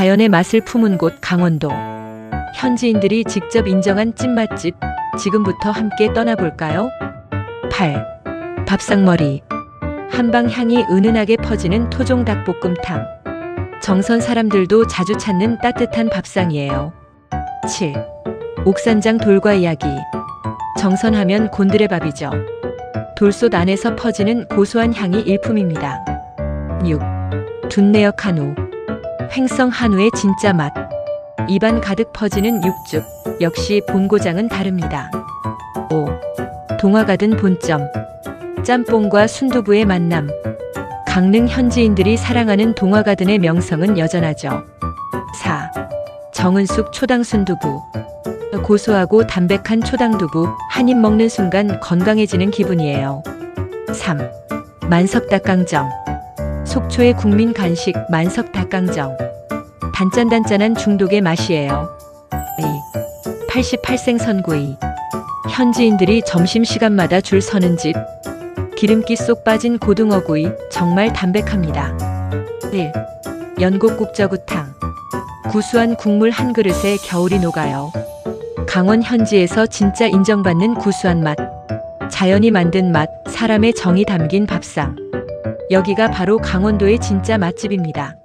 자연의 맛을 품은 곳 강원도. 현지인들이 직접 인정한 찐맛집. 지금부터 함께 떠나볼까요? 8. 밥상머리. 한방 향이 은은하게 퍼지는 토종 닭볶음탕. 정선 사람들도 자주 찾는 따뜻한 밥상이에요. 7. 옥산장 돌과 이야기. 정선하면 곤드레 밥이죠. 돌솥 안에서 퍼지는 고소한 향이 일품입니다. 6. 둔내역 한우. 횡성 한우의 진짜 맛. 입안 가득 퍼지는 육즙. 역시 본고장은 다릅니다. 5. 동화가 든 본점. 짬뽕과 순두부의 만남. 강릉 현지인들이 사랑하는 동화가든의 명성은 여전하죠. 4. 정은숙 초당 순두부. 고소하고 담백한 초당두부 한 입 먹는 순간 건강해지는 기분이에요. 3. 만석 닭강정. 속초의 국민 간식 만석 닭강정. 단짠단짠한 중독의 맛이에요. 2. 88생 선구이. 현지인들이 점심시간마다 줄 서는 집. 기름기 쏙 빠진 고등어구이 정말 담백합니다. 1. 연곡국저구탕. 구수한 국물 한 그릇에 겨울이 녹아요. 강원 현지에서 진짜 인정받는 구수한 맛. 자연이 만든 맛, 사람의 정이 담긴 밥상. 여기가 바로 강원도의 진짜 맛집입니다.